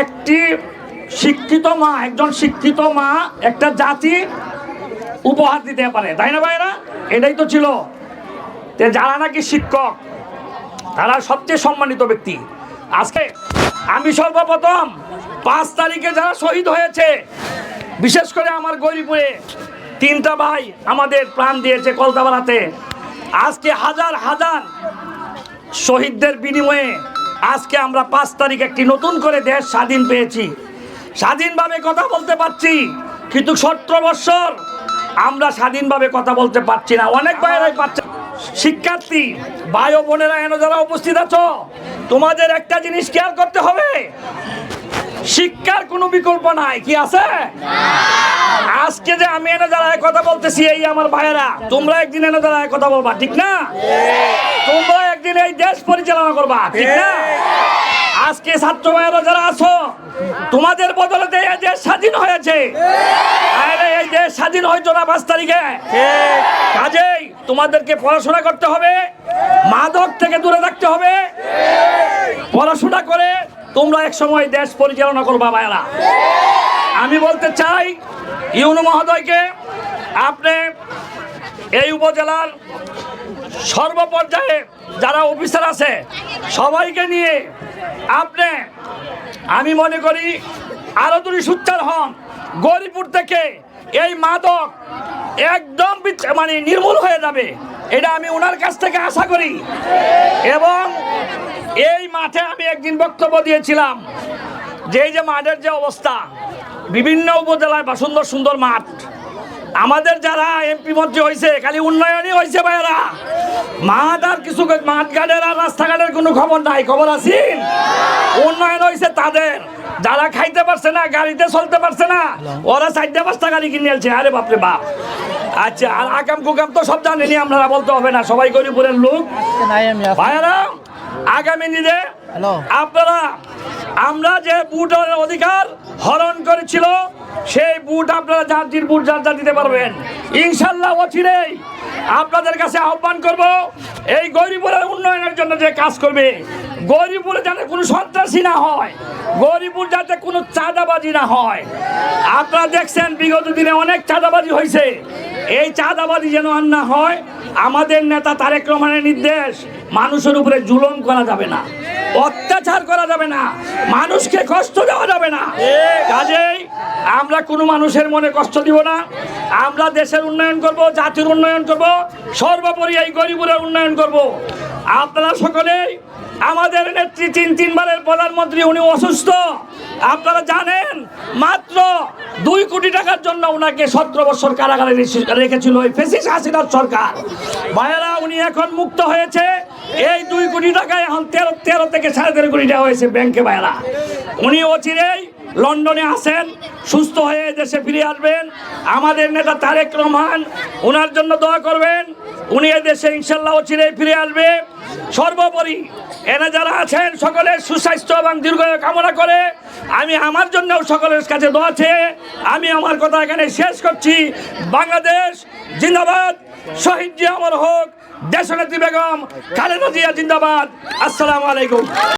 একটি শিক্ষিত মা, একজন শিক্ষিত মা একটা জাতি উপহার দিতে পারে। তাই না ভাইরা এটাই তো ছিল। যে যারা নাকি শিক্ষক, তারা সবচেয়ে সম্মানিত ব্যক্তি। আজকে আমি সর্বপ্রথম পাঁচ তারিখে যারা শহীদ হয়েছে, বিশেষ করে আমার গরিপুরে, তিনটা ভাই আমাদের প্রাণ দিয়েছে কলতাবাড়াতে আজকে হাজার হাজার শহীদদের বিনিময়ে আজকে আমরা পাঁচ তারিখ একটি নতুন করে দেশ স্বাধীন পেয়েছি। স্বাধীনভাবে কথা বলতে পারছি, কিন্তু সতেরো বৎসর আমরা স্বাধীনভাবে কথা বলতে পারছি না। অনেক বাইরে পাচ্ছে শিক্ষার্থী, ভাই ও বোনেরা এনে যারা উপস্থিত আছো, তোমাদের একটা জিনিস খেয়াল করতে হবে। শিক্ষার কোনো বিকল্প নাই, কি আছে? আজকে যে আমি এনে দাঁড়ায় কথা বলতেছি, এই আমার ভাইয়েরা, তোমরা একদিন এনে দাঁড়ায় কথা বলবা, ঠিক না? তোমরা একদিন এই দেশ পরিচালনা করবা ঠিক না? আজকে ছাত্র ভাইয়েরা যারা আছো তোমাদের বদলেতে এই দেশ স্বাধীন হয়েছে। আরে এই দেশ স্বাধীন হয়েছে না পাঁচ তারিখে? কাজেই তোমাদেরকে পড়াশোনা করতে হবে মাদক থেকে দূরে থাকতে হবে। পড়াশোনা করে তোমরা এক সময় দেশ পরিচালনা করবা ভাইয়েরা। আমি বলতে চাই ইউনু মহোদয়কে আপনি এই উপজেলার সর্বপর্যায়ে যারা অফিসার আছে, সবাইকে নিয়ে আপনি, আমি মনে করি আরও দুটি সুচ্চার হন, গরিপুর থেকে এই মাদক একদম মানে নির্মূল হয়ে যাবে, এটা আমি ওনার কাছ থেকে আশা করি। এবং এই মাঠে আমি একদিন বক্তব্য দিয়েছিলাম যে যে মাঠের যে অবস্থা, বিভিন্ন উপজেলায় বা সুন্দর সুন্দর মাঠ আমাদের যারা এমপি মন্ত্রী হয়েছে খালি উন্নয়নই হয়েছে ভাইয়েরা। মাঠ আর কিছু মাঠ ঘাটের আর রাস্তাঘাটের কোনো খবর নাই খবর আছেন উন্নয়ন হয়েছে তাদের। যারা খাইতে পারছে না গাড়িতে চলতে পারছে না ওরা চারটে পাঁচটা গাড়ি কিনে আনছে। আরে বাপরে বাপ। আচ্ছা আর আকাম কুকাম তো সব জানেনি আপনারা বলতে হবে না সবাই গরিপুরের লোক। ভাইয়েরা আগামী দিনে। আপনারা আমরা যে বুটের অধিকার হরণ করেছিল সেই বুট আপনারা যার জাতির বুট যার যা দিতে পারবেন। ইনশাল্লাহ অচিরেই আপনাদের কাছে আহ্বান করব এই গরিপুরের উন্নয়নের জন্য যে কাজ করবে। গরিপুরে যাতে কোনো সন্ত্রাসী না হয় গরিপুর যাতে কোনো চাঁদাবাজি না হয়। আপনারা দেখছেন বিগত দিনে অনেক চাঁদাবাজি হয়েছে। এই চাঁদাবাজি যেন আর না হয় আমাদের নেতা তারেক রহমানের নির্দেশ মানুষের উপরে জুলম করা যাবে না অত্যাচার করা যাবে না মানুষকে কষ্ট দেওয়া যাবে না। কাজেই আমরা কোনো মানুষের মনে কষ্ট দিব না। আমরা দেশের উন্নয়ন করব, জাতির উন্নয়ন করব, সর্বোপরি এই গরিবের উন্নয়ন করব। আপনারা সকলেই আমাদের নেত্রী তিন, তিনবারের প্রধানমন্ত্রী, উনি অসুস্থ। আপনারা জানেন, মাত্র দুই কোটি টাকার জন্য ওনাকে সতেরো বছর কারাগারে রেখে- রেখেছিল ওই ফেসিস হাসিনার সরকার। ভাইয়েরা, উনি এখন মুক্ত হয়েছে। এই দুই কোটি টাকায় এখন তেরো তেরো থেকে সাড়ে তেরো কোটি টাকা হয়েছে ব্যাংকে, ভাইয়েরা। উনি অচিরেই লন্ডনে আসেন, সুস্থ হয়ে দেশে ফিরে আসবেন। আমাদের নেতা তারেক রহমান ওনার জন্য দোয়া করবেন, উনি দেশে ইনশাল্লাহ অচিরেই ফিরে আসবে। সর্বোপরি এনে যারা আছেন, সকলের সুস্বাস্থ্য এবং দীর্ঘায়ু কামনা করে, আমি আমার জন্যও সকলের কাছে দোয়া চেয়ে, আমি আমার কথা এখানে শেষ করছি। বাংলাদেশ জিন্দাবাদ, শহীদ জিয়া আমার হোক, দেশনেত্রী বেগম খালেদা জিয়া জিন্দাবাদ। আসসালামু আলাইকুম।